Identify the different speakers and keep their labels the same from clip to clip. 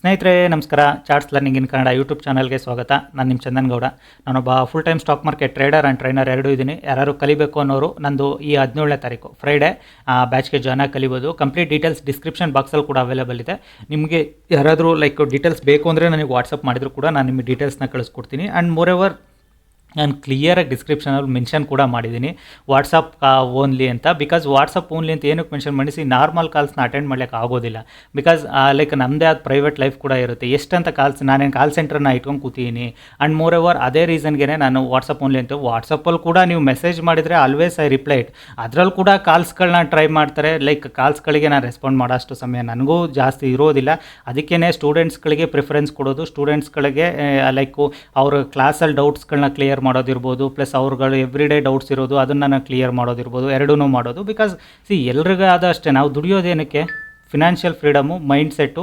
Speaker 1: ಸ್ನೇಹಿತರೆ, ನಮಸ್ಕಾರ. Charts learning in Kannada YouTube ಚಾನಲ್ಗೆ ಸ್ವಾಗತ. ನಾನು ನಿಮ್ಮ ಚಂದನ್ ಗೌಡ. ನಾನೊಬ್ಬ full time stock market trader and trainer ಎರಡೂ ಇದ್ದೀನಿ ಯಾರು ಕಲಿಬೇಕು ಅನ್ನೋರು, ನಂದು ಈ ಹದಿನೇಳನೇ ತಾರೀಕು ಫ್ರೈಡೇ ಬ್ಯಾಚ್ಗೆ ಜಾಯ್ನ್ ಆಗಿ ಕಲಿಬೋದು. ಕಂಪ್ಲೀಟ್ ಡೀಟೇಲ್ಸ್ ಡಿಸ್ಕ್ರಿಪ್ಷನ್ ಬಾಕ್ಸಲ್ಲಿ ಕೂಡ ಅವೈಲೇಬಲ್ ಇದೆ. ನಿಮಗೆ ಯಾರಾದರೂ ಲೈಕ್ ಡೀಟೇಲ್ಸ್ ಬೇಕು ಅಂದರೆ ನನಗೆ ವಾಟ್ಸಪ್ ಮಾಡಿದ್ರು ಕೂಡ ನಾನು ನಿಮಗೆ ಡೀಟೇಲ್ಸ್ನ ಕಳಿಸ್ಕೊಡ್ತೀನಿ. ಆ್ಯಂಡ್ ಮೋರ್ ಎವರ್ ನಾನು ಕ್ಲಿಯರಾಗಿ ಡಿಸ್ಕ್ರಿಪ್ಷನಲ್ಲಿ ಮೆನ್ಷನ್ ಕೂಡ ಮಾಡಿದ್ದೀನಿ. ವಾಟ್ಸಪ್ ಓನ್ಲಿ ಅಂತ. ಬಿಕಾಸ್ ವಾಟ್ಸಪ್ ಓನ್ಲಿ ಅಂತ ಏನಕ್ಕೆ ಮೆನ್ಷನ್ ಮಾಡಿಸಿ ನಾರ್ಮಲ್ ಕಾಲ್ಸ್ನ ಅಟೆಂಡ್ ಮಾಡಲಿಕ್ಕೆ ಆಗೋದಿಲ್ಲ. ಬಿಕಾಸ್ ಲೈಕ್ ನಮ್ಮದೇ ಆದ ಪ್ರೈವೇಟ್ ಲೈಫ್ ಕೂಡ ಇರುತ್ತೆ. ಎಷ್ಟಂತ ಕಾಲ್ಸ್ ನಾನೇನು ಕಾಲ್ ಸೆಂಟರ್ನ ಇಟ್ಕೊಂಡು ಕೂತೀನಿ. ಆ್ಯಂಡ್ ಮೋರ್ ಓವರ್ ಅದೇ ರೀಸನ್ಗೆ ನಾನು ವಾಟ್ಸಪ್ ಓನ್ಲಿ ಅಂತ. ವಾಟ್ಸಪ್ಪಲ್ಲಿ ಕೂಡ ನೀವು ಮೆಸೇಜ್ ಮಾಡಿದರೆ ಆಲ್ವೇಸ್ ಐ ರಿಪ್ಲೈ ಇಟ್ ಅದರಲ್ಲಿ ಕೂಡ ಕಾಲ್ಸ್ಗಳನ್ನ ಟ್ರೈ ಮಾಡ್ತಾರೆ. ಲೈಕ್ ಕಾಲ್ಸ್ಗಳಿಗೆ ನಾನು ರೆಸ್ಪಾಂಡ್ ಮಾಡೋಷ್ಟು ಸಮಯ ನನಗೂ ಜಾಸ್ತಿ ಇರೋದಿಲ್ಲ. ಅದಕ್ಕೇ ಸ್ಟೂಡೆಂಟ್ಸ್ಗಳಿಗೆ ಪ್ರಿಫರೆನ್ಸ್ ಕೊಡೋದು. ಸ್ಟೂಡೆಂಟ್ಸ್ಗಳಿಗೆ ಲೈಕು ಅವ್ರ ಕ್ಲಾಸಲ್ಲಿ ಡೌಟ್ಸ್ಗಳನ್ನ ಕ್ಲಿಯರ್ ಮಾಡೋದಿರ್ಬೋದು ಪ್ಲಸ್ ಅವ್ರುಗಳು ಎವ್ರಿ ಡೇ ಡೌಟ್ಸ್ ಇರೋದು, ಅದನ್ನು ನಾನು ಕ್ಲಿಯರ್ ಮಾಡೋದಿರ್ಬೋದು ಎರಡೂ ಮಾಡೋದು. ಬಿಕಾಸ್ ಸಿ ಎಲ್ರಿಗೂ ಆದ ಅಷ್ಟೇ, ನಾವು ದುಡಿಯೋದೇನಕ್ಕೆ ಫಿನಾನ್ಷಿಯಲ್ ಫ್ರೀಡಮು ಮೈಂಡ್ ಸೆಟ್ಟು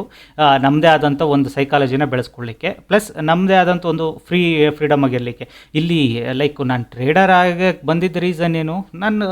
Speaker 1: ನಮ್ಮದೇ ಆದಂಥ ಒಂದು ಸೈಕಾಲಜಿನ ಬೆಳೆಸ್ಕೊಳ್ಳಿಕ್ಕೆ. ಪ್ಲಸ್ ನಮ್ಮದೇ ಆದಂಥ ಒಂದು ಫ್ರೀ ಫ್ರೀಡಮ್ ಆಗಿರಲಿಕ್ಕೆ. ಇಲ್ಲಿ ಲೈಕ್ ನಾನು ಟ್ರೇಡರ್ ಆಗಿ ಬಂದಿದ್ದ ರೀಸನ್ ಏನು? ನನ್ನ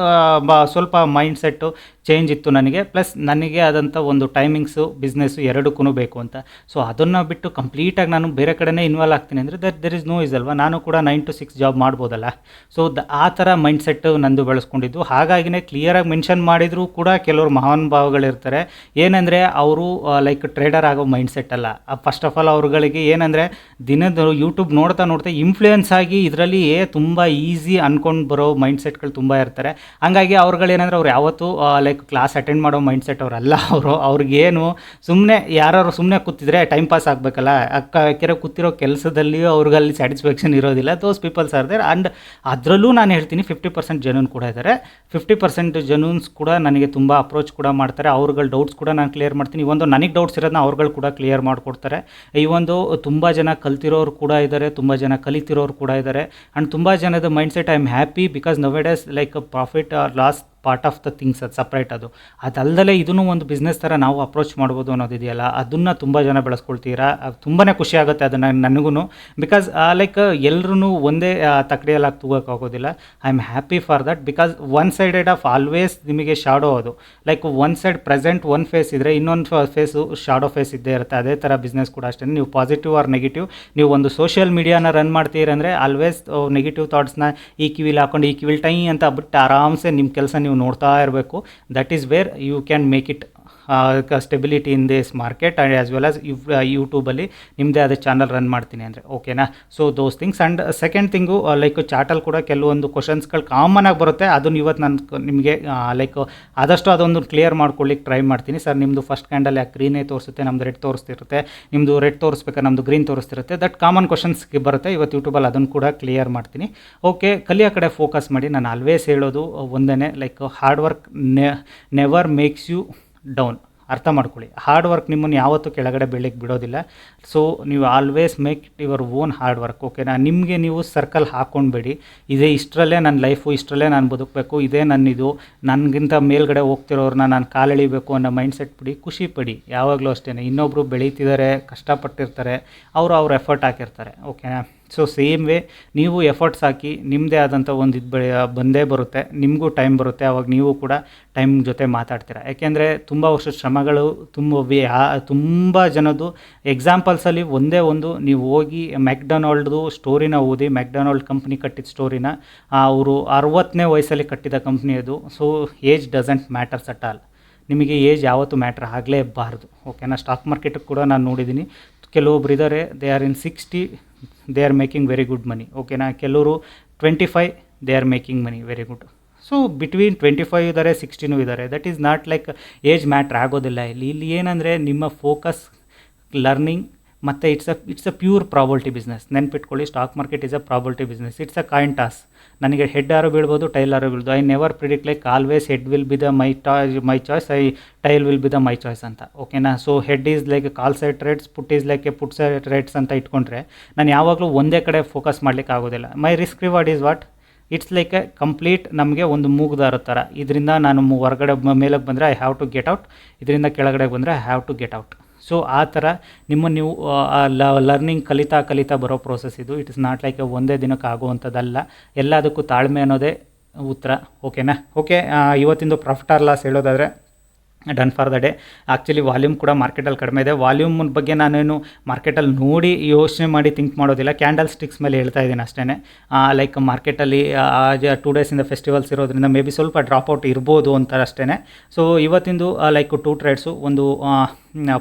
Speaker 1: ಸ್ವಲ್ಪ ಮೈಂಡ್ ಸೆಟ್ಟು ಚೇಂಜ್ ಇತ್ತು ನನಗೆ. ಪ್ಲಸ್ ನನಗೆ ಆದಂಥ ಒಂದು ಟೈಮಿಂಗ್ಸು ಬಿಸ್ನೆಸ್ಸು ಎರಡಕ್ಕೂ ಬೇಕು ಅಂತ. ಸೊ ಅದನ್ನು ಬಿಟ್ಟು ಕಂಪ್ಲೀಟಾಗಿ ನಾನು ಬೇರೆ ಕಡೆನೇ ಇನ್ವಾಲ್ವ್ ಆಗ್ತೀನಿ ಅಂದರೆ that there is no is ಅಲ್ವಾ? ನಾನು ಕೂಡ ನೈನ್ ಟು ಸಿಕ್ಸ್ ಜಾಬ್ ಮಾಡ್ಬೋದಲ್ಲ. ಸೊ ದ, ಆ ಥರ ಮೈಂಡ್ ಸೆಟ್ ನಂದು ಬೆಳೆಸ್ಕೊಂಡಿದ್ದು. ಹಾಗಾಗಿನೇ ಕ್ಲಿಯರಾಗಿ ಮೆನ್ಷನ್ ಮಾಡಿದರೂ ಕೂಡ ಕೆಲವರು ಮಹಾನುಭಾವಗಳಿರ್ತಾರೆ. ಏನಂದರೆ ಅವರು ಲೈಕ್ ಟ್ರೇಡರ್ ಆಗೋ ಮೈಂಡ್ ಸೆಟ್ ಅಲ್ಲ ಫಸ್ಟ್ ಆಫ್ ಆಲ್ ಅವ್ರುಗಳಿಗೆ ಏನಂದರೆ ದಿನದ ಯೂಟ್ಯೂಬ್ ನೋಡ್ತಾ ನೋಡ್ತಾ ಇನ್ಫ್ಲೂಯೆನ್ಸ್ ಆಗಿ ಇದರಲ್ಲಿ ತುಂಬ ಈಸಿ ಅಂದ್ಕೊಂಡು ಬರೋ ಮೈಂಡ್ ಸೆಟ್ಗಳು ತುಂಬ ಇರ್ತಾರೆ. ಹಾಗಾಗಿ ಅವ್ರುಗಳೇನಂದ್ರೆ ಅವ್ರು ಯಾವತ್ತೂ ಲೈಕ್ ಕ್ಲಾಸ್ ಅಟೆಂಡ್ ಮಾಡೋ ಮೈಂಡ್ ಸೆಟ್ ಅವರಲ್ಲ, ಅವರು, ಅವ್ರಿಗೇನು ಸುಮ್ಮನೆ ಯಾರು ಸುಮ್ಮನೆ ಕೂತಿದ್ರೆ ಟೈಮ್ ಪಾಸ್ ಆಗಬೇಕಲ್ಲ, ಅಕ್ಕ, ಕೆರೆ ಕೂತಿರೋ ಕೆಲಸದಲ್ಲಿಯೂ ಅವ್ರಿಗಲ್ಲಿ ಸ್ಯಾಟಿಸ್ಫ್ಯಾಕ್ಷನ್ ಇರೋದಿಲ್ಲ those peoples are there and ಅದರಲ್ಲೂ ನಾನು ಹೇಳ್ತೀನಿ ಫಿಫ್ಟಿ ಪರ್ಸೆಂಟ್ ಜನೂನ್ ಕೂಡ ಇದ್ದಾರೆ. ಫಿಫ್ಟಿ ಪರ್ಸೆಂಟ್ ಜನೂನ್ಸ್ ಕೂಡ ನನಗೆ ತುಂಬ ಅಪ್ರೋಚ್ ಕೂಡ ಮಾಡ್ತಾರೆ. ಅವ್ರುಗಳ ಡೌಟ್ಸ್ ಕೂಡ ನಾನು ಕ್ಲಿಯರ್ ಮಾಡ್ತೀನಿ. ಒಂದು ನನಗೆ ಡೌಟ್ಸ್ ಇರೋದನ್ನ ಅವ್ರುಗಳು ಕೂಡ ಕ್ಲಿಯರ್ ಮಾಡಿಕೊಡ್ತಾರೆ. ಈ ಒಂದು ತುಂಬ ಜನ ಕಲ್ತಿರೋರು ಕೂಡ ಇದ್ದಾರೆ ತುಂಬ ಜನ ಕಲಿತಿರೋರು ಕೂಡ ಇದ್ದಾರೆ ಆ್ಯಂಡ್ ತುಂಬ ಜನದ mindset I am happy because nowadays like profit or loss part of the things ಅದು ಸಪ್ರೇಟ್ ಅದು. ಅದಲ್ಲದೆ ಇದನ್ನು ಒಂದು ಬಿಸ್ನೆಸ್ ಥರ ನಾವು ಅಪ್ರೋಚ್ ಮಾಡ್ಬೋದು ಅನ್ನೋದಿದೆಯಲ್ಲ ಅದನ್ನು ತುಂಬ ಜನ ಬೆಳೆಸ್ಕೊಳ್ತೀರಾ? ತುಂಬಾ ಖುಷಿ ಆಗುತ್ತೆ ಅದನ್ನು ನನಗೂ ಬಿಕಾಸ್ ಲೈಕ್ ಎಲ್ಲರೂ ಒಂದೇ ತಕ್ಕಡಿಯಲ್ಲಿ ಹಾಕಿ ತೂಗೋಕ್ಕಾಗೋದಿಲ್ಲ I am happy for that because one sided of always ನಿಮಗೆ ಶಾಡೋ ಅದು. Like one side present one face ಇದ್ದರೆ ಇನ್ನೊಂದು ಫೇಸು ಶಾಡೋ ಫೇಸ್ ಇದ್ದೇ ಇರುತ್ತೆ. ಅದೇ ಥರ ಬಿಸ್ನೆಸ್ ಕೂಡ ಅಷ್ಟೇ. ನೀವು ಪಾಸಿಟಿವ್ ಆರ್ ನೆಗೆಟಿವ್ ನೀವು ಒಂದು ಸೋಷಿಯಲ್ ಮೀಡಿಯಾನ ರನ್ ಮಾಡ್ತೀರಂದರೆ ಆಲ್ವೇಸ್ ನೆಗೆಟಿವ್ ಥಾಟ್ಸ್ನ ಈ ಕಿವಿಲಿ ಹಾಕೊಂಡು ಈ ಕಿವಿಲಿ ಟೈ ಅಂತ ಬಿಟ್ಟು ಆರಾಮ್ಸೆ ನಿಮ್ಮ ಕೆಲಸ ನೀವು ನೋಡ್ತಾ ಇರಬೇಕು. That is where you can make it stability in this market and as well as ಯೂಟ್ಯೂಬಲ್ಲಿ ನಿಮ್ಮದೇ ಆದ ಚಾನಲ್ ರನ್ ಮಾಡ್ತೀನಿ ಅಂದರೆ ಓಕೆನಾ so those things and second thing like ಚಾಟಲ್ಲಿ ಕೂಡ ಕೆಲವೊಂದು ಕ್ವಶನ್ಸ್ಗಳು ಕಾಮನ್ ಆಗಿ ಬರುತ್ತೆ. ಅದನ್ನು ಇವತ್ತು ನಾನು ನಿಮಗೆ ಲೈಕ್ ಆದಷ್ಟು ಅದೊಂದು ಕ್ಲಿಯರ್ ಮಾಡ್ಕೊಳ್ಳಿಕ್ಕೆ ಟ್ರೈ ಮಾಡ್ತೀನಿ. ಸರ್ ನಿಮ್ಮದು ಫಸ್ಟ್ ಕ್ಯಾಂಡಲ್ ಯಾಕೆ ಗ್ರೀನೇ ತೋರಿಸುತ್ತೆ ನಮ್ಮದು ರೆಡ್ ತೋರಿಸ್ತಿರುತ್ತೆ. ನಿಮ್ಮದು ರೆಡ್ ತೋರಿಸ್ಬೇಕಾದ್ರೆ ನಮ್ಮದು ಗ್ರೀನ್ ತೋರಿಸ್ತಿರುತ್ತೆ. ದಟ್ ಕಾಮನ್ ಕ್ವಶನ್ಸ್ಗೆ ಬರುತ್ತೆ. ಇವತ್ತು ಯೂಟ್ಯೂಬಲ್ಲಿ ಅದನ್ನು ಕೂಡ ಕ್ಲಿಯರ್ ಮಾಡ್ತೀನಿ. ಓಕೆ ಕಲಿಯೋ ಕಡೆ ಫೋಕಸ್ ಮಾಡಿ. ನಾನು ಆಲ್ವೇಸ್ ಹೇಳೋದು ಒಂದೇ like hard work never makes you down ಅರ್ಥ ಮಾಡ್ಕೊಳ್ಳಿ. ಹಾರ್ಡ್ ವರ್ಕ್ ನಿಮ್ಮನ್ನು ಯಾವತ್ತೂ ಕೆಳಗಡೆ ಬೆಳಗ್ಗೆ ಬಿಡೋದಿಲ್ಲ. ಸೊ ನೀವು always make your own hard work ಓಕೆನಾ ನಿಮಗೆ ನೀವು ಸರ್ಕಲ್ ಹಾಕ್ಕೊಂಡ್ಬೇಡಿ ಇದೇ ಇಷ್ಟರಲ್ಲೇ ನನ್ನ ಲೈಫು ಇಷ್ಟರಲ್ಲೇ ನಾನು ಬದುಕಬೇಕು, ಇದೇ ನನ್ನಿದು ನನಗಿಂತ ಮೇಲ್ಗಡೆ ಹೋಗ್ತಿರೋರನ್ನ ನಾನು ಕಾಲೆಳಿಬೇಕು ಅನ್ನೋ ಮೈಂಡ್ ಸೆಟ್ ಬಿಡಿ, ಖುಷಿ ಪಡಿ. ಯಾವಾಗಲೂ ಅಷ್ಟೇ ಇನ್ನೊಬ್ಬರು ಬೆಳೀತಿದ್ದಾರೆ ಕಷ್ಟಪಟ್ಟಿರ್ತಾರೆ, ಅವರು ಅವ್ರ ಎಫರ್ಟ್ ಹಾಕಿರ್ತಾರೆ ಓಕೆನಾ ಸೊ ಸೇಮ್ ವೇ ನೀವು ಎಫರ್ಟ್ಸ್ ಹಾಕಿ ನಿಮ್ಮದೇ ಆದಂಥ ಒಂದು ಇದು ಬಂದೇ ಬರುತ್ತೆ, ನಿಮಗೂ ಟೈಮ್ ಬರುತ್ತೆ, ಅವಾಗ ನೀವು ಕೂಡ ಟೈಮ್ ಜೊತೆ ಮಾತಾಡ್ತೀರಾ. ಯಾಕೆಂದರೆ ತುಂಬ ವರ್ಷದ ಶ್ರಮಗಳು, ತುಂಬ ತುಂಬ ಜನದ್ದು ಎಕ್ಸಾಂಪಲ್ಸಲ್ಲಿ ಒಂದೇ ಒಂದು ನೀವು ಹೋಗಿ ಮ್ಯಾಕ್ಡೊನಾಲ್ಡ್ದು ಸ್ಟೋರಿನ ಓದಿ, ಮ್ಯಾಕ್ಡೊನಾಲ್ಡ್ ಕಂಪ್ನಿ ಕಟ್ಟಿದ ಸ್ಟೋರಿನ ಅವರು ಅರವತ್ತನೇ ವಯಸ್ಸಲ್ಲಿ ಕಟ್ಟಿದ ಕಂಪ್ನಿ ಅದು. So age doesn't matters at all ನಿಮಗೆ ಏಜ್ ಯಾವತ್ತೂ ಮ್ಯಾಟ್ರ್ ಆಗಲೇಬಾರ್ದು. ಓಕೆನಾ ಸ್ಟಾಕ್ ಮಾರ್ಕೆಟಿಗೆ ಕೂಡ ನಾನು ನೋಡಿದ್ದೀನಿ ಕೆಲವೊಬ್ರು ಇದ್ದಾರೆ they are in sixty they are making very good money ಓಕೆನಾ ಕೆಲವರು twenty five they are making money very good so between twenty five ಇದ್ದಾರೆ ಸಿಕ್ಸ್ಟಿನೂ ಇದ್ದಾರೆ that is not like age matter ಆಗೋದಿಲ್ಲ ಇಲ್ಲಿ. ಇಲ್ಲಿ ಏನಂದರೆ, ನಿಮ್ಮ ಫೋಕಸ್ ಲರ್ನಿಂಗ್ ಮತ್ತು it's a it's a pure probability business ನೆನ್ಪಿಟ್ಕೊಳ್ಳಿ stock market is a probability business it's a coin toss ನನಗೆ ಹೆಡ್ ಆರು ಬೀಳ್ಬೋದು tail or ಬೀಳ್ಬೋದು. I never predict like always head will be the my toy my choice I tail will be the my choice ಅಂತ. ಓಕೆನಾ so head is like call side rates put is like a put side rates ಅಂತ ಇಟ್ಕೊಂಡ್ರೆ ನಾನು ಯಾವಾಗಲೂ ಒಂದೇ ಕಡೆ focus ಮಾಡಲಿಕ್ಕೆ ಆಗೋದಿಲ್ಲ. My risk reward is what it's like a complete ನಮಗೆ ಒಂದು ಮೂಗ್ದಾರ ಥರ ಇದರಿಂದ ನಾನು ಹೊರಗಡೆ ಮೇಲಕ್ಕೆ ಬಂದರೆ I have to get out ಇದರಿಂದ ಕೆಳಗಡೆ ಬಂದರೆ I have to get out so ಆ ಥರ ನಿಮ್ಮ ನೀವು ಲರ್ನಿಂಗ್ ಕಲಿತಾ ಕಲಿತಾ ಬರೋ ಪ್ರೋಸೆಸ್ ಇದು. ಇಟ್ ಇಸ್ ನಾಟ್ ಲೈಕ್ ಒಂದೇ ದಿನಕ್ಕೆ ಆಗುವಂಥದ್ದಲ್ಲ. ಎಲ್ಲದಕ್ಕೂ ತಾಳ್ಮೆ ಅನ್ನೋದೇ ಉತ್ತರ. ಓಕೆನಾ ಓಕೆ ಇವತ್ತಿಂದು ಪ್ರಾಫಿಟ್ ಆರ್ ಲಾಸ್ ಹೇಳೋದಾದರೆ done for the day actually volume ಕೂಡ ಮಾರ್ಕೆಟಲ್ಲಿ ಕಡಿಮೆ ಇದೆ. ವಾಲ್ಯೂಮ್ ಬಗ್ಗೆ ನಾನೇನು ಮಾರ್ಕೆಟಲ್ಲಿ ನೋಡಿ ಯೋಚನೆ ಮಾಡಿ ಥಿಂಕ್ ಮಾಡೋದಿಲ್ಲ. ಕ್ಯಾಂಡಲ್ ಸ್ಟಿಕ್ಸ್ ಮೇಲೆ ಹೇಳ್ತಾ ಇದ್ದೀನಿ ಅಷ್ಟೇ ಲೈಕ್ ಮಾರ್ಕೆಟಲ್ಲಿ ಟೂ ಡೇಸಿಂದ ಫೆಸ್ಟಿವಲ್ಸ್ ಇರೋದ್ರಿಂದ ಮೇ ಬಿ ಸ್ವಲ್ಪ ಡ್ರಾಪ್ಔಟ್ ಇರ್ಬೋದು ಅಂತ ಅಷ್ಟೇ ಸೊ ಇವತ್ತಿಂದು ಲೈಕ್ ಟೂ ಟ್ರೇಡ್ಸು ಒಂದು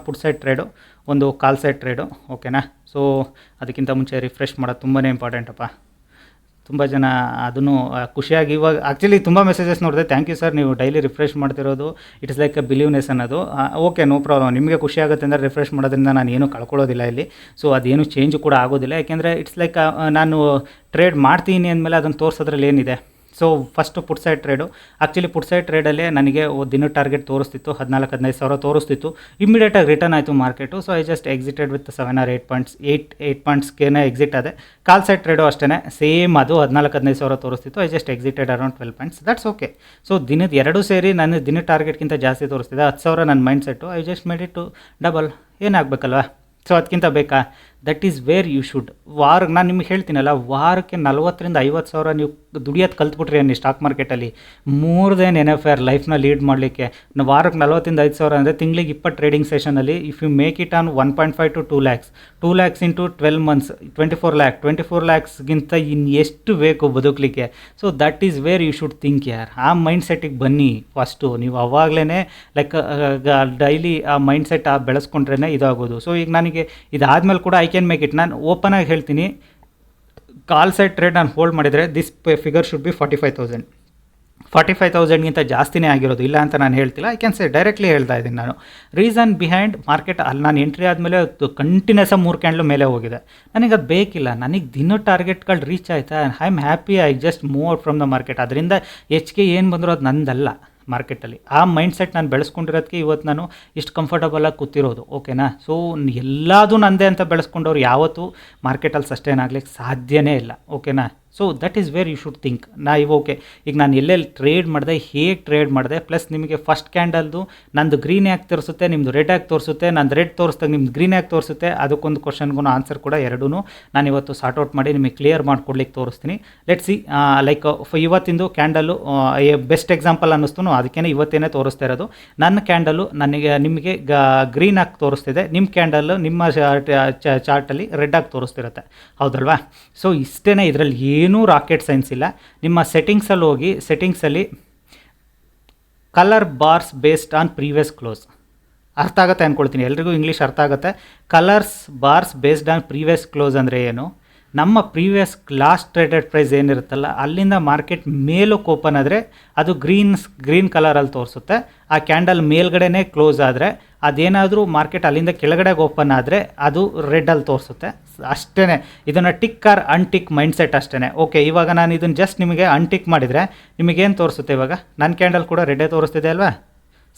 Speaker 1: ಪುಟ್ ಸೈಡ್ ಟ್ರೇಡು ಒಂದು ಕಾಲ್ ಸೈಡ್ ಟ್ರೇಡು ಓಕೆನಾ ಸೊ ಅದಕ್ಕಿಂತ ಮುಂಚೆ ರಿಫ್ರೆಶ್ ಮಾಡೋದು ತುಂಬಾ ಇಂಪಾರ್ಟೆಂಟಪ್ಪ ತುಂಬ ಜನ ಅದನ್ನು ಖುಷಿಯಾಗಿ ಇವಾಗ ಆ್ಯಕ್ಚುಲಿ ತುಂಬ ಮೆಸೇಜಸ್ ನೋಡಿದೆ. ಥ್ಯಾಂಕ್ ಯು ಸರ್ ನೀವು ಡೈಲಿ ರಿಫ್ರೆಶ್ ಮಾಡ್ತಿರೋದು ಇಟ್ಸ್ ಲೈಕ್ ಅ ಬಿಲೀವ್ನೆಸ್ ಅನ್ನೋದು. ಓಕೆ ನೋ ಪ್ರಾಬ್ಲಮ್ ನಿಮಗೆ ಖುಷಿ ಆಗುತ್ತೆ ಅಂದರೆ ರಿಫ್ರೆಶ್ ಮಾಡೋದ್ರಿಂದ ನಾನು ಏನು ಕಳ್ಕೊಳ್ಳೋದಿಲ್ಲ ಇಲ್ಲಿ. ಸೊ ಅದೇನು ಚೇಂಜ್ ಕೂಡ ಆಗೋದಿಲ್ಲ. ಯಾಕೆಂದರೆ ಇಟ್ಸ್ ಲೈಕ್ ನಾನು ಟ್ರೇಡ್ ಮಾಡ್ತೀನಿ ಅಂದಮೇಲೆ ಅದನ್ನು ತೋರಿಸೋದ್ರಲ್ಲಿ ಏನಿದೆ? So first put side trade actually put side ಟ್ರೇಡಲ್ಲೇ ನನಗೆ ದಿನ ಟಾರ್ಗೆಟ್ ತೋರಿಸ್ತಿತ್ತು, ಹದಿನಾಲ್ಕು, ಹದಿನೈದು ಸಾವಿರ ತೋರಿಸ್ತಿತ್ತು. ಇಮಿಡಿಯೇಟಾಗಿ ರಿಟರ್ನ್ ಆಯಿತು market so I just exited with seven or eight points eight eight ಪಾಯಿಂಟ್ಸ್ಗೆ exit ಆದೆ. ಕಾಲ್ ಸೈಡ್ ಟ್ರೇಡು ಅಷ್ಟೇ ಸೇಮ್ ಅದು, ಹದಿನಾಲ್ಕು, ಹದಿನೈದು ಸಾವಿರ ತೋರಿಸ್ತಿತ್ತು. I just exited around twelve points that's okay so ದಿನದ ಎರಡು ಸೇರಿ ನಾನು ದಿನ ಟಾರ್ಗೆಟ್ಗಿಂತ ಜಾಸ್ತಿ ತೋರಿಸ್ತಿದೆ. ಹತ್ತು ಸಾವಿರ ನನ್ನ mindset I just made it to double ಏನಾಗಬೇಕಲ್ವ so ಅದಕ್ಕಿಂತ ಬೇಕಾ? That is where you should ವಾರ, ನಾನು ನಿಮ್ಗೆ ಹೇಳ್ತೀನಲ್ಲ, ವಾರಕ್ಕೆ ನಲ್ವತ್ತರಿಂದ ಐವತ್ತು ಸಾವಿರ ನೀವು ದುಡಿಯೋದು ಕಲ್ತ್ಬಿಟ್ರಿ ಅನ್ನಿ ಸ್ಟಾಕ್ ಮಾರ್ಕೆಟಲ್ಲಿ more than N F R ಲೈಫ್ನ lead ಮಾಡಲಿಕ್ಕೆ. ವಾರಕ್ಕೆ ನಲ್ವತ್ತಿಂದ ಐದು ಸಾವಿರ ಅಂದರೆ ತಿಂಗಳಿಗೆ ಇಪ್ಪತ್ತು trading ಸೆಷನಲ್ಲಿ if you make it on one point five to two lakhs two lakhs into twelve months twenty four lakh twenty four ಲ್ಯಾಕ್ಸ್ಗಿಂತ ಇನ್ನು ಎಷ್ಟು ಬೇಕು ಬದುಕಲಿಕ್ಕೆ. So that is where you should think ಯಾರ್ ಆ ಮೈಂಡ್ ಸೆಟ್ಟಿಗೆ ಬನ್ನಿ ಫಸ್ಟು ನೀವು ಅವಾಗಲೇ ಲೈಕ್ ಡೈಲಿ ಆ ಮೈಂಡ್ ಸೆಟ್ ಆ ಬೆಳೆಸ್ಕೊಂಡ್ರೇ ಇದಾಗೋದು. ಸೊ ಈಗ ನನಗೆ ಇದಾದ್ಮೇಲೆ ಕೂಡ ಐ ಕ್ಯಾನ್ ಮೇಕ್ ಇಟ್ ನಾನು ಓಪನ್ ಆಗಿ ಹೇಳ್ತೀನಿ. ಕಾಲ್ ಸೈಡ್ ಟ್ರೇಡ್ ನಾನು ಹೋಲ್ಡ್ ಮಾಡಿದರೆ this figure should be forty five thousand forty five ತೌಸಂಡ್ಗಿಂತ ಜಾಸ್ತಿನೇ ಆಗಿರೋದು ಇಲ್ಲ ಅಂತ ನಾನು ಹೇಳ್ತಿಲ್ಲ. ಐ ಕ್ಯಾನ್ ಸೇ ಡೈರೆಕ್ಟ್ಲಿ ಹೇಳ್ತಾ ಇದ್ದೀನಿ ನಾನು. ರೀಸನ್ ಬಿಹೈಂಡ್ ಮಾರ್ಕೆಟ್ ಅಲ್ಲಿ ನಾನು ಎಂಟ್ರಿ ಆದಮೇಲೆ ಕಂಟಿನ್ಯೂಸ್ ಮೂರು ಕ್ಯಾಂಡ್ಲು ಮೇಲೆ ಹೋಗಿದೆ. ನನಗೆ ಅದು ಬೇಕಿಲ್ಲ. ನನಗೆ ದಿನ ಟಾರ್ಗೆಟ್ಗಳು ರೀಚ್ ಆಯ್ತಾ? I am happy I just move out from the market ಅದರಿಂದ ಹೆಚ್ಚಿಗೆ ಏನು ಬಂದರೂ ಅದು ನಂದಲ್ಲ. ಮಾರ್ಕೆಟಲ್ಲಿ ಆ ಮೈಂಡ್ ಸೆಟ್ ನಾನು ಬೆಳೆಸ್ಕೊಂಡಿರೋದಕ್ಕೆ ಇವತ್ತು ನಾನು ಇಷ್ಟು ಕಂಫರ್ಟಬಲಾಗಿ ಕೂತಿರೋದು ಓಕೆನಾ ಸೊ ಎಲ್ಲದೂ ನಂದೇ ಅಂತ ಬೆಳೆಸ್ಕೊಂಡವ್ರು ಯಾವತ್ತೂ ಮಾರ್ಕೆಟಲ್ಲಿ ಸಸ್ಟೈನ್ ಆಗಲಿಕ್ಕೆ ಸಾಧ್ಯನೇ ಇಲ್ಲ ಓಕೆನಾ so that is where you should think ನಾ ಇವು ಓಕೆ. ಈಗ ನಾನು ಎಲ್ಲೆಲ್ಲಿ ಟ್ರೇಡ್ ಮಾಡಿದೆ, ಹೇಗೆ ಟ್ರೇಡ್ ಮಾಡಿದೆ ಪ್ಲಸ್ ನಿಮಗೆ ಫಸ್ಟ್ ಕ್ಯಾಂಡಲ್ದು ನಂದು ಗ್ರೀನ್ ಯಾಕೆ ತೋರಿಸುತ್ತೆ ನಿಮ್ಮದು ರೆಡ್ ಯಾಕೆ ತೋರಿಸುತ್ತೆ, ನಂದು ರೆಡ್ ತೋರಿಸ್ದಾಗ ನಿಮ್ದು ಗ್ರೀನ್ ಯಾಕೆ ತೋರಿಸುತ್ತೆ, ಅದಕ್ಕೊಂದು ಕ್ವಶನ್ಗೂ ಆನ್ಸರ್ ಕೂಡ ಎರಡೂ ನಾನು ಇವತ್ತು ಸಾರ್ಟ್ ಔಟ್ ಮಾಡಿ ನಿಮಗೆ ಕ್ಲಿಯರ್ ಮಾಡ್ಕೊಡ್ಲಿಕ್ಕೆ ತೋರಿಸ್ತೀನಿ. ಲೆಟ್ ಸಿ ಲೈಕ್ ಇವತ್ತಿಂದು ಕ್ಯಾಂಡಲು ಬೆಸ್ಟ್ ಎಕ್ಸಾಂಪಲ್ ಅನ್ನಿಸ್ತು ಅದಕ್ಕೇ ಇವತ್ತೇನೆ ತೋರಿಸ್ತಾ ಇರೋದು. ನನ್ನ ಕ್ಯಾಂಡಲು ನನಗೆ, ನಿಮಗೆ ಗ ಗ್ರೀನ್ ಆಗಿ ತೋರಿಸ್ತಿದೆ ನಿಮ್ಮ ಕ್ಯಾಂಡಲ್ಲು ನಿಮ್ಮ ಚಾರ್ಟಲ್ಲಿ ರೆಡ್ ಆಗಿ ತೋರಿಸ್ತಿರುತ್ತೆ. ಹೌದಲ್ವಾ? ಸೊ ಇಷ್ಟೇ ಇದರಲ್ಲಿ ಏನೂ ರಾಕೆಟ್ ಸೈನ್ಸ್ ಇಲ್ಲ. ನಿಮ್ಮ ಸೆಟ್ಟಿಂಗ್ಸಲ್ಲಿ ಹೋಗಿ, ಸೆಟ್ಟಿಂಗ್ಸಲ್ಲಿ colour bars based on previous close. ಅರ್ಥ ಆಗುತ್ತೆ ಅಂದ್ಕೊಳ್ತೀನಿ ಎಲ್ರಿಗೂ ಇಂಗ್ಲೀಷ್ ಅರ್ಥ ಆಗುತ್ತೆ. Colours bars based on previous close ಅಂದರೆ ಏನು? ನಮ್ಮ ಪ್ರೀವಿಯಸ್ ಲಾಸ್ಟ್ ಟ್ರೇಡೆಡ್ ಪ್ರೈಸ್ ಏನಿರುತ್ತಲ್ಲ, ಅಲ್ಲಿಂದ ಮಾರ್ಕೆಟ್ ಮೇಲಕ್ಕೆ ಓಪನ್ ಆದರೆ ಅದು ಗ್ರೀನ್ಸ್, ಗ್ರೀನ್ ಕಲರಲ್ಲಿ ತೋರಿಸುತ್ತೆ. ಆ ಕ್ಯಾಂಡಲ್ ಮೇಲ್ಗಡೆನೇ ಕ್ಲೋಸ್ ಆದರೆ ಅದೇನಾದರೂ ಮಾರ್ಕೆಟ್ ಅಲ್ಲಿಂದ ಕೆಳಗಡೆಗೆ ಓಪನ್ ಆದರೆ ಅದು ರೆಡ್ಡಲ್ಲಿ ತೋರಿಸುತ್ತೆ. ಅಷ್ಟೇ ಇದನ್ನು tick or untick mindset ಅಷ್ಟೇ ಓಕೆ ಇವಾಗ ನಾನು ಇದನ್ನು ಜಸ್ಟ್ ನಿಮಗೆ ಅನ್ಟಿಕ್ ಮಾಡಿದರೆ ನಿಮಗೇನು ತೋರಿಸುತ್ತೆ ಇವಾಗ? ನನ್ನ ಕ್ಯಾಂಡಲ್ ಕೂಡ ರೆಡ್ಡೇ ತೋರಿಸ್ತಿದೆ ಅಲ್ವಾ?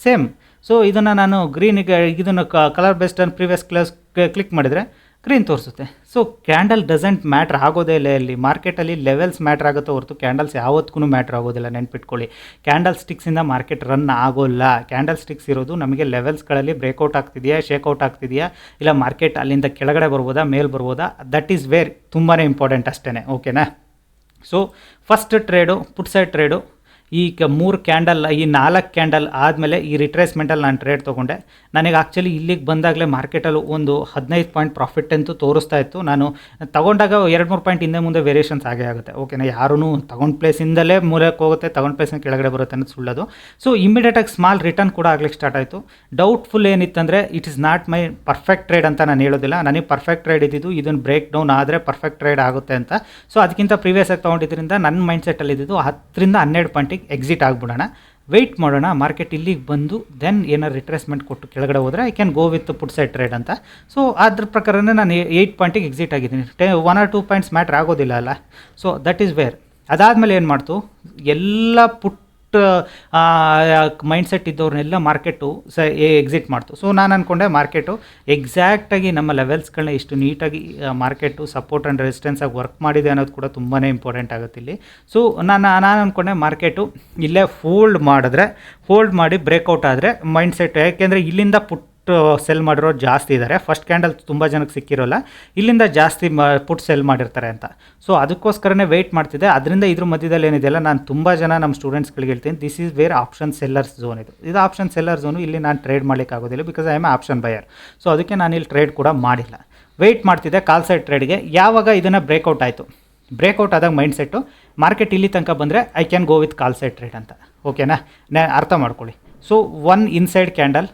Speaker 1: ಸೇಮ್ ಸೊ ಇದನ್ನು ನಾನು ಗ್ರೀನಿಗೆ ಇದನ್ನು colour based on previous close click ಮಾಡಿದರೆ ಗ್ರೀನ್ ತೋರಿಸುತ್ತೆ. ಸೊ ಕ್ಯಾಂಡಲ್ ಡಸೆಂಟ್ ಮ್ಯಾಟ್ರ್ ಆಗೋದೇ ಇಲ್ಲ ಇಲ್ಲಿ. ಮಾರ್ಕೆಟಲ್ಲಿ ಲೆವೆಲ್ಸ್ ಮ್ಯಾಟ್ರ್ ಆಗುತ್ತೆ ಹೊರತು ಕ್ಯಾಂಡಲ್ಸ್ ಯಾವತ್ತೂ ಮ್ಯಾಟ್ರ್ ಆಗೋದಿಲ್ಲ. ನೆನ್ಪಿಟ್ಕೊಳ್ಳಿ. ಕ್ಯಾಂಡಲ್ ಸ್ಟಿಕ್ಸಿಂದ ಮಾರ್ಕೆಟ್ ರನ್ ಆಗೋಲ್ಲ. ಕ್ಯಾಂಡಲ್ ಸ್ಟಿಕ್ಸ್ ಇರೋದು ನಮಗೆ ಲೆವೆಲ್ಸ್ಗಳಲ್ಲಿ ಬ್ರೇಕ್ಔಟ್ ಆಗ್ತಿದೆಯಾ ಶೇಕ್ಔಟ್ ಆಗ್ತಿದೆಯಾ? ಇಲ್ಲ ಮಾರ್ಕೆಟ್ ಅಲ್ಲಿಂದ ಕೆಳಗಡೆ ಬರ್ಬೋದಾ, ಮೇಲೆ ಬರ್ಬೋದಾ? ದಟ್ ಈಸ್ ವೇರ್ ತುಂಬಾ ಇಂಪಾರ್ಟೆಂಟ್ ಅಷ್ಟೇ ಓಕೆನಾ so first trade put side trade ಈಗ ಮೂರು ಕ್ಯಾಂಡಲ್, ಈ ನಾಲ್ಕು ಕ್ಯಾಂಡಲ್ ಆದಮೇಲೆ ಈ ರಿಟ್ರೇಸ್ಮೆಂಟಲ್ಲಿ ನಾನು ಟ್ರೇಡ್ ತೊಗೊಂಡೆ. ನನಗೆ ಆ್ಯಕ್ಚುಲಿ ಇಲ್ಲಿಗೆ ಬಂದಾಗಲೇ ಮಾರ್ಕೆಟಲ್ಲಿ ಒಂದು ಹದಿನೈದು ಪಾಯಿಂಟ್ ಪ್ರಾಫಿಟ್ ಅಂತೂ ತೋರಿಸ್ತಾ ಇತ್ತು. ನಾನು ತಗೊಂಡಾಗ ಎರಡು ಮೂರು ಪಾಯಿಂಟ್ ಹಿಂದೆ ಮುಂದೆ ವೇರಿಯೇಷನ್ಸ್ ಆಗೇ ಆಗುತ್ತೆ. ಓಕೆನಾ ಯಾರೂ ತಗೊಂಡು ಪ್ಲೇಸಿಂದಲೇ ಮೂಲಕ್ಕೆ ಹೋಗುತ್ತೆ, ತಗೊಂಡು ಪ್ಲೇಸಿನ ಕೆಳಗಡೆ ಬರುತ್ತೆ ಅನ್ನೋದು ಸುಳ್ಳೋದು. ಸೊ ಇಮಿಡಿಯೇಟಾಗಿ ಸ್ಮಾಲ್ ರಿಟರ್ನ್ ಕೂಡ ಆಗ್ಲಿಕ್ಕೆ ಸ್ಟಾರ್ಟ್ ಆಯಿತು. Doubtful ಏನಿತ್ತಂದರೆ it is not my perfect trade ಅಂತ ನಾನು ಹೇಳೋದಿಲ್ಲ. ನನಗೆ ಪರ್ಫೆಕ್ಟ್ ಟ್ರೇಡ್ ಇದ್ದಿದ್ದು ಇದನ್ನು ಬ್ರೇಕ್ ಡೌನ್ ಆದರೆ ಪರ್ಫೆಕ್ಟ್ ಟ್ರೇಡ್ ಆಗುತ್ತೆ ಅಂತ. ಸೊ ಅದಕ್ಕಿಂತ ಪ್ರೀವಿಯಸ್ ಆಗಿ ತೊಗೊಂಡಿದ್ದರಿಂದ ನನ್ನ ಮೈಂಡ್ ಸೆಟ್ಟಲ್ಲಿ ಇದ್ದಿದ್ದು ಹತ್ತರಿಂದ ಹನ್ನೆರಡು ಪಾಯಿಂಟಿಗೆ ಎಕ್ಸಿಟ್ ಆಗಿಬಿಡೋಣ. ವೆಯ್ಟ್ ಮಾಡೋಣ ಮಾರ್ಕೆಟ್ ಇಲ್ಲಿಗೆ ಬಂದು ದೆನ್ ಏನಾರು ರಿಟ್ರೆಸ್ಮೆಂಟ್ ಕೊಟ್ಟು ಕೆಳಗಡೆ ಹೋದರೆ I can go with put side trade ಅಂತ. ಸೊ ಅದ್ರ ಪ್ರಕಾರನೇ ನಾನು ಏಯ್ಟ್ ಪಾಯಿಂಟಿಗೆ ಎಕ್ಸಿಟ್ ಆಗಿದ್ದೀನಿ. ಟೆ one or two points matter ಆಗೋದಿಲ್ಲ ಅಲ್ಲ. ಸೊ ದಟ್ ಈಸ್ ವೇರ್ ಅದಾದಮೇಲೆ ಏನು ಮಾಡ್ತು? ಎಲ್ಲ ಪುಟ್ ಮೈಂಡ್ ಸೆಟ್ ಇದ್ದವ್ರನ್ನೆಲ್ಲ ಮಾರ್ಕೆಟು ಸ ಎಕ್ಸಿಟ್ ಮಾಡ್ತು. ಸೊ ನಾನು ಅಂದ್ಕೊಂಡೆ ಮಾರ್ಕೆಟು ಎಕ್ಸಾಕ್ಟಾಗಿ ನಮ್ಮ ಲೆವೆಲ್ಸ್ಗಳನ್ನ ಇಷ್ಟು ನೀಟಾಗಿ ಮಾರ್ಕೆಟು ಸಪೋರ್ಟ್ ಆ್ಯಂಡ್ ರೆಸಿಸ್ಟೆನ್ಸ್ ಆಗಿ ವರ್ಕ್ ಮಾಡಿದೆ ಅನ್ನೋದು ಕೂಡ ತುಂಬಾ ಇಂಪಾರ್ಟೆಂಟ್ ಆಗುತ್ತೆ ಇಲ್ಲಿ. ಸೊ ನಾನು ನಾನು ಅಂದ್ಕೊಂಡೆ ಮಾರ್ಕೆಟು ಇಲ್ಲೇ ಫೋಲ್ಡ್ ಮಾಡಿದ್ರೆ ಫೋಲ್ಡ್ ಮಾಡಿ ಬ್ರೇಕ್ಔಟ್ ಆದರೆ ಮೈಂಡ್ ಸೆಟ್ ಯಾಕೆಂದರೆ ಇಲ್ಲಿಂದ ಪುಟ್ ಸೆಲ್ ಮಾಡಿರೋರು ಜಾಸ್ತಿ ಇದ್ದಾರೆ ಫಸ್ಟ್ ಕ್ಯಾಂಡಲ್ ತುಂಬ ಜನಕ್ಕೆ ಸಿಕ್ಕಿರೋಲ್ಲ. ಇಲ್ಲಿಂದ ಜಾಸ್ತಿ ಪುಟ್ ಸೆಲ್ ಮಾಡಿರ್ತಾರೆ ಅಂತ. ಸೊ ಅದಕ್ಕೋಸ್ಕರನೇ ವೆಯ್ಟ್ ಮಾಡ್ತಿದೆ ಅದರಿಂದ ಇದ್ರ ಮಧ್ಯದಲ್ಲಿ ಏನಿದೆಯಲ್ಲ ನಾನು ತುಂಬ ಜನ ನಮ್ಮ ಸ್ಟೂಡೆಂಟ್ಸ್ಗಳಿಗೆ ಹೇಳ್ತೀನಿ this is where option sellers zone ಇದು. ಇದು ಆಪ್ಷನ್ ಸೆಲ್ಲರ್ ಝೋನು ಇಲ್ಲಿ ನಾನು ಟ್ರೇಡ್ ಮಾಡಲಿಕ್ಕೆ ಆಗೋದಿಲ್ಲ because I am option buyer so ಅದಕ್ಕೆ ನಾನು ಇಲ್ಲಿ ಟ್ರೇಡ್ ಕೂಡ ಮಾಡಿಲ್ಲ. ವೆಯ್ಟ್ ಮಾಡ್ತಿದ್ದೆ, ಕಾಲ್ ಸೈಡ್ ಟ್ರೇಡ್ಗೆ ಯಾವಾಗ ಇದನ್ನು ಬ್ರೇಕೌಟ್ ಆಯಿತು? ಬ್ರೇಕೌಟ್ ಆದಾಗ ಮೈಂಡ್ ಸೆಟ್ಟು ಮಾರ್ಕೆಟ್ ಇಲ್ಲಿ ತನಕ ಬಂದರೆ I can go with call side trade ಅಂತ. ಓಕೆನಾ ಅರ್ಥ ಮಾಡ್ಕೊಳ್ಳಿ. So one inside candle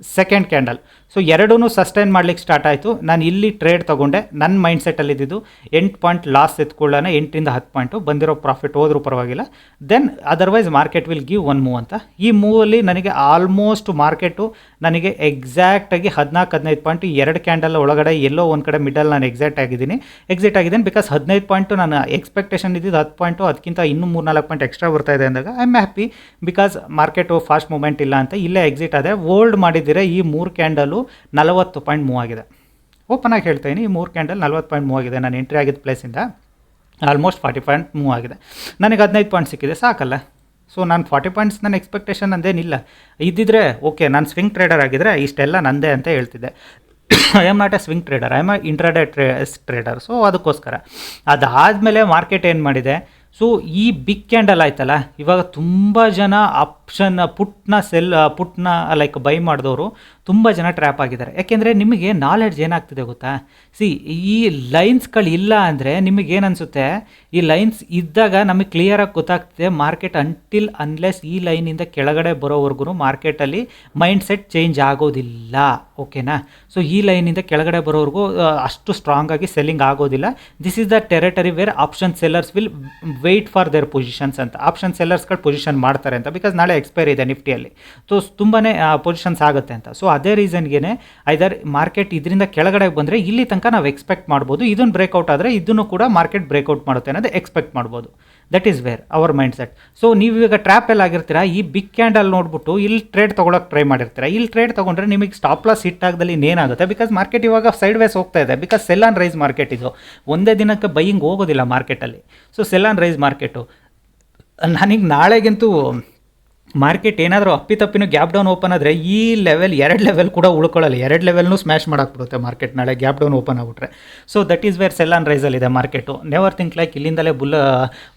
Speaker 1: second candle so ಎರಡೂ ಸಸ್ಟೈನ್ ಮಾಡ್ಲಿಕ್ಕೆ ಸ್ಟಾರ್ಟ್ ಆಯಿತು. ನಾನು ಇಲ್ಲಿ ಟ್ರೇಡ್ ತೊಗೊಂಡೆ. ನನ್ನ ಮೈಂಡ್ ಸೆಟ್ಟಲ್ಲಿ ಇದ್ದಿದ್ದು ಎಂಟು ಪಾಯಿಂಟ್ ಲಾಸ್ ಎತ್ಕೊಳ್ಳೋಣ ಎಂಟರಿಂದ ಹತ್ತು ಪಾಯಿಂಟು ಬಂದಿರೋ ಪ್ರಾಫಿಟ್ ಹೋದರೂ ಪರವಾಗಿಲ್ಲ. Then otherwise market will give one move ಅಂತ. ಈ ಮೂವಲ್ಲಿ ನನಗೆ ಆಲ್ಮೋಸ್ಟ್ ಮಾರ್ಕೆಟು ನನಗೆ ಎಕ್ಸಾಕ್ಟಾಗಿ ಹದಿನಾಲ್ಕು, ಹದಿನೈದು ಪಾಯಿಂಟ್ ಎರಡು ಕ್ಯಾಂಡಲ್ ಒಳಗಡೆ, ಎಲ್ಲೋ ಒಂದು ಕಡೆ ಮಿಡಲ್ ನಾನು ಎಕ್ಸಾಕ್ಟ್ ಆಗಿದ್ದೀನಿ. ಎಕ್ಸಿಟ್ ಆಗಿದ್ದೀನಿ ಬಿಕಾಸ್ ಹದಿನೈದು ಪಾಯಿಂಟು ನಾನು ಎಕ್ಸ್ಪೆಕ್ಟೇಷನ್ ಇದ್ದಿದ್ದು ಹತ್ತು ಪಾಯಿಂಟು ಅದಕ್ಕಿಂತ ಇನ್ನೂ ಮೂರು ನಾಲ್ಕು ಪಾಯಿಂಟ್ ಎಕ್ಸ್ಟ್ರಾ ಬರ್ತಾ ಇದೆ ಅಂದಾಗ I am happy because market fast moment ಇಲ್ಲ ಅಂತ. ಇಲ್ಲೇ ಎಕ್ಸಿಟ್ ಆದರೆ ಓಲ್ಡ್ ಮಾಡಿದ್ದೀರಾ ಈ ಮೂರು ಕ್ಯಾಂಡಲು ನಲವತ್ತು ಪಾಯಿಂಟ್ ಮೂವ್ ಆಗಿದೆ. ಓಪನ್ ಆಗಿ ಹೇಳ್ತಾ ಇದ್ದೀನಿ ಈ ಮೂರು ಕ್ಯಾಂಡಲ್ ನಲ್ವತ್ತು ಪಾಯಿಂಟ್ ಮೂವ್ ಆಗಿದೆ. ನಾನು ಎಂಟ್ರಿ ಆಗಿದ್ದ ಪ್ಲೇಸಿಂದ ಆಲ್ಮೋಸ್ಟ್ ಫಾರ್ಟಿ ಪಾಯಿಂಟ್ ಮೂವ್ ಆಗಿದೆ. ನನಗೆ ಹದಿನೈದು ಪಾಯಿಂಟ್ ಸಿಕ್ಕಿದೆ, ಸಾಕಲ್ಲ. ಸೊ ನಾನು ಫಾರ್ಟಿ ಪಾಯಿಂಟ್ಸ್ ನನ್ನ ಎಕ್ಸ್ಪೆಕ್ಟೇಷನ್ ಅಂದೇನಿಲ್ಲ ಇದ್ದಿದ್ರೆ ಓಕೆ ನಾನು ಸ್ವಿಂಗ್ ಟ್ರೇಡರ್ ಆಗಿದ್ದರೆ ಇಷ್ಟೆಲ್ಲ ನಂದೇ ಅಂತ ಹೇಳ್ತಿದ್ದೆ. I am not a swing trader I am a intraday tray trader so ಅದಕ್ಕೋಸ್ಕರ. ಅದಾದಮೇಲೆ ಮಾರ್ಕೆಟ್ ಏನು ಮಾಡಿದೆ? ಸೊ ಈ ಬಿಗ್ ಕ್ಯಾಂಡಲ್ ಆಯ್ತಲ್ಲ, ಇವಾಗ ತುಂಬ ಜನ ಆಪ್ಷನ್ ಪುಟ್ನ ಸೆಲ್ ಪುಟ್ನ ಲೈಕ್ ಬೈ ಮಾಡಿದವರು ತುಂಬ ಜನ ಟ್ರ್ಯಾಪ್ ಆಗಿದ್ದಾರೆ. ಯಾಕೆಂದರೆ ನಿಮಗೆ ನಾಲೆಡ್ಜ್ ಏನಾಗ್ತಿದೆ ಗೊತ್ತಾ? ಸಿ ಈ ಲೈನ್ಸ್ಗಳು ಇಲ್ಲ ಅಂದರೆ ನಿಮಗೇನು ಅನಿಸುತ್ತೆ? ಈ ಲೈನ್ಸ್ ಇದ್ದಾಗ ನಮಗೆ ಕ್ಲಿಯರಾಗಿ ಗೊತ್ತಾಗ್ತಿದೆ ಮಾರ್ಕೆಟ್ ಅಂಟಿಲ್ ಅನ್ಲೆಸ್ ಈ ಲೈನಿಂದ ಕೆಳಗಡೆ ಬರೋವರೆಗೂ ಮಾರ್ಕೆಟಲ್ಲಿ ಮೈಂಡ್ ಸೆಟ್ ಚೇಂಜ್ ಆಗೋದಿಲ್ಲ. ಓಕೆನಾ ಸೊ ಈ ಲೈನಿಂದ ಕೆಳಗಡೆ ಬರೋವರೆಗೂ ಅಷ್ಟು ಸ್ಟ್ರಾಂಗ್ ಆಗಿ ಸೆಲ್ಲಿಂಗ್ ಆಗೋದಿಲ್ಲ. This is the territory where option sellers will wait for their positions ಅಂತ. ಆಪ್ಷನ್ ಸೆಲ್ಲರ್ಸ್ಗಳು ಪೊಸಿಷನ್ ಮಾಡ್ತಾರೆ ಅಂತ. ಬಿಕಾಸ್ ನಾಳೆ ಎಕ್ಸ್ಪೈರಿ ಇದೆ ನಿಫ್ಟಿಯಲ್ಲಿ. ಸೊ ತುಂಬನೇ ಪೊಸಿಷನ್ಸ್ ಆಗುತ್ತೆ ಅಂತ. ಸೊ ಅದೇ ರೀಸನ್ಗೆ ಐದರ್ ಮಾರ್ಕೆಟ್ ಇದರಿಂದ ಕೆಳಗಡೆ ಬಂದರೆ ಇಲ್ಲಿ ತನಕ ನಾವು ಎಕ್ಸ್ಪೆಕ್ಟ್ ಮಾಡ್ಬೋದು. ಇದನ್ನು ಬ್ರೇಕೌಟ್ ಆದರೆ ಇದನ್ನು ಕೂಡ ಮಾರ್ಕೆಟ್ ಬ್ರೇಕೌಟ್ ಮಾಡುತ್ತೆ ಅನ್ನೋದು ಎಕ್ಸ್ಪೆಕ್ಟ್ ಮಾಡ್ಬೋದು. That is where our mind set so ನೀವು ಇವಾಗ ಟ್ರ್ಯಾಪಲ್ಲಿ ಆಗಿರ್ತೀರಾ, ಈ ಬಿಗ್ ಕ್ಯಾಂಡಲ್ ನೋಡ್ಬಿಟ್ಟು ಇಲ್ಲಿ ಟ್ರೇಡ್ ತೊಗೊಳಕ್ಕೆ ಟ್ರೈ ಮಾಡಿರ್ತೀರಾ, ಇಲ್ಲಿ ಟ್ರೇಡ್ ತೊಗೊಂಡ್ರೆ ನಿಮಗೆ ಸ್ಟಾಪ್ ಲಾಸ್ ಹಿಟ್ ಆಗದಲ್ಲಿ ಇನ್ನೇನಾಗುತ್ತೆ? ಬಿಕಾಸ್ ಮಾರ್ಕೆಟ್ ಇವಾಗ ಸೈಡ್ ವೇಸ್ ಹೋಗ್ತಾ ಇದೆ. Because sell on rise market ಇದು. ಒಂದೇ ದಿನಕ್ಕೆ ಬೈಯಿಂಗ್ ಹೋಗೋದಿಲ್ಲ ಮಾರ್ಕೆಟಲ್ಲಿ so sell on rise market ನನಗೆ ನಾಳೆಗಂತೂ ಮಾರ್ಕೆಟ್ ಏನಾದರೂ ಅಪ್ಪಿತಪ್ಪಿನೂ ಗ್ಯಾಪ್ ಡೌನ್ ಓಪನ್ ಆದರೆ ಈ ಲೆವೆಲ್ ಎರಡು ಲೆವೆಲ್ ಕೂಡ ಉಳ್ಕೊಳ್ಳಲ್ಲ. ಎರಡು ಲೆವೆಲ್ನೂ ಸ್ಮ್ಯಾಶ್ ಮಾಡಾಕ್ಬಿಡುತ್ತೆ ಮಾರ್ಕೆಟ್ ನಾಳೆ ಗ್ಯಾಪ್ ಡೌನ್ ಓಪನ್ ಆಗ್ಬಿಟ್ರೆ. So that is where sell on ರೈಸಲ್ಲಿದೆ market never think like ಇಲ್ಲಿಂದಲೇ ಬುಲ್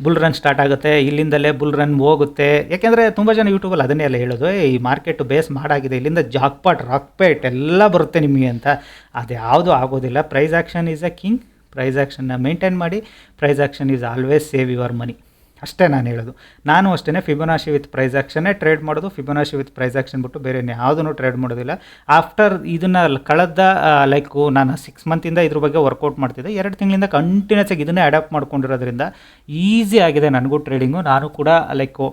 Speaker 1: ಬುಲ್ ರನ್ ಸ್ಟಾರ್ಟ್ ಆಗುತ್ತೆ ಇಲ್ಲಿಂದಲೇ ಬುಲ್ ರನ್ ಹೋಗುತ್ತೆ. ಯಾಕೆಂದರೆ ತುಂಬ ಜನ ಯೂಟ್ಯೂಬಲ್ಲಿ ಅದನ್ನೇ ಎಲ್ಲ ಹೇಳೋದು "ಏ, ಈ ಮಾರ್ಕೆಟ್ ಬೇಸ್ ಮಾಡಾಗಿದೆ ಇಲ್ಲಿಂದ ಜಾಕ್ಪಾಟ್ ರಾಕ್ಪೇಟ್ ಎಲ್ಲ ಬರುತ್ತೆ ನಿಮಗೆ ಅಂತ. ಅದು ಯಾವುದೂ ಆಗೋದಿಲ್ಲ. Price action is a king price ಆ್ಯಕ್ಷನ್ನ maintain ಮಾಡಿ price action is always save your money ಅಷ್ಟೇ ನಾನು ಹೇಳೋದು. ನಾನು ಅಷ್ಟೇ ಫಿಬೊನಾಶಿ ವಿತ್ ಪ್ರೈಸ್ ಆ್ಯಕ್ಷನ್ನೇ ಟ್ರೇಡ್ ಮಾಡೋದು ಫಿಬೊನಾಶಿ ವಿತ್ ಪ್ರೈಸ್ ಆ್ಯಕ್ಷನ್ ಬಿಟ್ಟು ಬೇರೆ ಯಾವುದನ್ನು ಟ್ರೇಡ್ ಮಾಡೋದಿಲ್ಲ. ಆಫ್ಟರ್ ಇದನ್ನು ಕಳೆದ ಲೈಕು ನಾನು ಸಿಕ್ಸ್ ಮಂತಿಂದ ಇದ್ರ ಬಗ್ಗೆ ವರ್ಕೌಟ್ ಮಾಡ್ತಿದ್ದೆ. ಎರಡು ತಿಂಗಳಿಂದ ಕಂಟಿನ್ಯೂಸ್ ಆಗಿ ಇದನ್ನೇ ಅಡಾಪ್ಟ್ ಮಾಡ್ಕೊಂಡಿರೋದ್ರಿಂದ ಈಸಿ ಆಗಿದೆ ನನಗೂ ಟ್ರೇಡಿಂಗು ನಾನು ಕೂಡ ಲೈಕು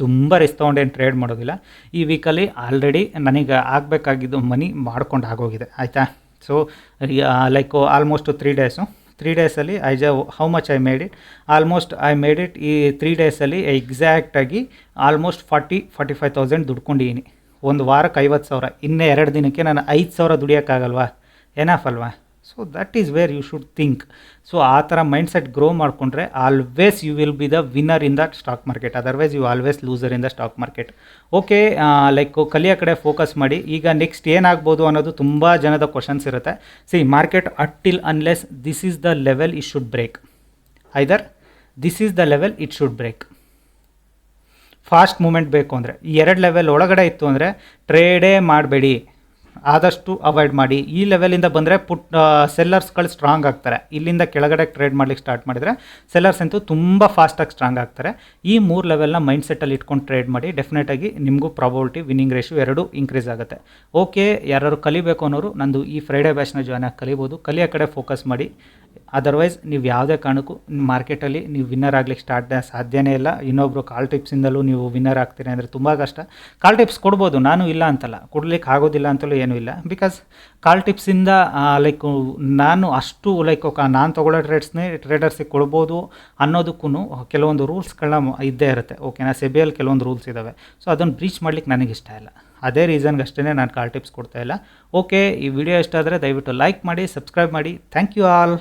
Speaker 1: ತುಂಬ ರಿಸ್ಕ್ ತೊಗೊಂಡೇನು ಟ್ರೇಡ್ ಮಾಡೋದಿಲ್ಲ. ಈ ವೀಕಲ್ಲಿ ಆಲ್ರೆಡಿ ನನಗೆ ಆಗಬೇಕಾಗಿದ್ದು ಮನಿ ಮಾಡ್ಕೊಂಡು ಆಗೋಗಿದೆ. ಆಯಿತಾ? So like almost three days three ಡೇಸಲ್ಲಿ ಐ ಜ how much I made it almost I made it ಈ ತ್ರೀ ಡೇಸಲ್ಲಿ ಎಕ್ಸಾಕ್ಟಾಗಿ almost forty forty five thousand ದುಡ್ಕೊಂಡಿದ್ದೀನಿ. ಒಂದು ವಾರಕ್ಕೆ ಐವತ್ತು ಸಾವಿರ. ಇನ್ನೇ ಎರಡು ದಿನಕ್ಕೆ ನಾನು ಐದು ಸಾವಿರ ದುಡಿಯೋಕ್ಕಾಗಲ್ವಾ? ಎನಫ್ ಅಲ್ವಾ? So that is where you should think so ಆ ಥರ ಮೈಂಡ್ ಸೆಟ್ ಗ್ರೋ ಮಾಡಿಕೊಂಡ್ರೆ always you will be the winner in the stock market otherwise you always loser in the stock market okay like ಕಲಿಯ ಕಡೆ focus ಮಾಡಿ. ಈಗ next ಏನಾಗ್ಬೋದು ಅನ್ನೋದು ತುಂಬ ಜನದ ಕ್ವಶನ್ಸ್ ಇರುತ್ತೆ. See market until unless this is the level it should break either this is the level it should break fast moment ಬೇಕು ಅಂದರೆ. ಈ ಎರಡು ಲೆವೆಲ್ ಒಳಗಡೆ ಇತ್ತು ಅಂದರೆ ಟ್ರೇಡೇ ಮಾಡಬೇಡಿ. ಆದಷ್ಟು ಅವಾಯ್ಡ್ ಮಾಡಿ. ಈ ಲೆವೆಲಿಂದ ಬಂದರೆ ಪುಟ್ ಸೆಲ್ಲರ್ಸ್ಗಳು ಸ್ಟ್ರಾಂಗ್ ಆಗ್ತಾರೆ. ಇಲ್ಲಿಂದ ಕೆಳಗಡೆ ಟ್ರೇಡ್ ಮಾಡ್ಲಿಕ್ಕೆ ಸ್ಟಾರ್ಟ್ ಮಾಡಿದರೆ ಸೆಲ್ಲರ್ಸ್ ಅಂತೂ ತುಂಬ ಫಾಸ್ಟಾಗಿ ಸ್ಟ್ರಾಂಗ್ ಆಗ್ತಾರೆ. ಈ ಮೂರು ಲೆವೆಲ್ನ ಮೈಂಡ್ ಸೆಟ್ಟಲ್ಲಿ ಇಟ್ಕೊಂಡು ಟ್ರೇಡ್ ಮಾಡಿ ಡೆಫಿನೆಟಾಗಿ ನಿಮಗೂ ಪ್ರಾಬಿಲಿಟಿ ವಿನ್ನಿಂಗ್ ರೇಷ್ಯೂ ಎರಡೂ ಇನ್ಕ್ರೀಸ್ ಆಗುತ್ತೆ. ಓಕೆ ಯಾರು ಕಲಿಬೇಕು ಅನ್ನೋರು ನಂದು ಈ ಫ್ರೈಡೇ ಬ್ಯಾಚ್ನ ಜಾಯ್ನ್ ಆಗಿ ಕಲಿಬೋದು. ಕಲಿಯೋ ಕಡೆ ಫೋಕಸ್ ಮಾಡಿ. ಅದರ್ವೈಸ್ ನೀವು ಯಾವುದೇ ಕಾರಣಕ್ಕೂ ಮಾರ್ಕೆಟಲ್ಲಿ ನೀವು ವಿನ್ನರ್ ಆಗಲಿಕ್ಕೆ ಸ್ಟಾರ್ಟ್ ಸಾಧ್ಯನೇ ಇಲ್ಲ. ಇನ್ನೊಬ್ಬರು ಕಾಲ್ ಟಿಪ್ಸಿಂದಲೂ ನೀವು ವಿನ್ನರ್ ಆಗ್ತೀರಿ ಅಂದರೆ ತುಂಬ ಕಷ್ಟ. ಕಾಲ್ ಟಿಪ್ಸ್ ಕೊಡ್ಬೋದು, ನಾನು ಇಲ್ಲ ಅಂತಲ್ಲ. ಕೊಡ್ಲಿಕ್ಕೆ ಆಗೋದಿಲ್ಲ ಅಂತಲೂ ಏನೂ ಇಲ್ಲ. ಬಿಕಾಸ್ ಕಾಲ್ ಟಿಪ್ಸಿಂದ ಲೈಕ್ ನಾನು ಅಷ್ಟು ಲೈಕ್ ನಾನು ತೊಗೊಳ್ಳೋ ಟ್ರೇಡ್ಸ್ನೇ ಟ್ರೇಡರ್ಸಿಗೆ ಕೊಡ್ಬೋದು ಅನ್ನೋದಕ್ಕೂ ಕೆಲವೊಂದು ರೂಲ್ಸ್ಗಳನ್ನ ಇದ್ದೇ ಇರುತ್ತೆ. ಓಕೆನಾ ಸೆಬಿಯಲ್ಲಿ ಕೆಲವೊಂದು ರೂಲ್ಸ್ ಇದ್ದಾವೆ ಸೊ ಅದನ್ನು ಬ್ರೀಚ್ ಮಾಡ್ಲಿಕ್ಕೆ ನನಗೆ ಇಷ್ಟ ಇಲ್ಲ. ಅದೇ ರೀಸನ್ಗೆ ಅಷ್ಟೇ ನಾನು ಕಾಲ್ ಟಿಪ್ಸ್ ಕೊಡ್ತಾ ಇಲ್ಲ. ಓಕೆ ಈ ವಿಡಿಯೋ ಇಷ್ಟ ಆದರೆ ದಯವಿಟ್ಟು ಲೈಕ್ ಮಾಡಿ ಸಬ್ಸ್ಕ್ರೈಬ್ ಮಾಡಿ. Thank you all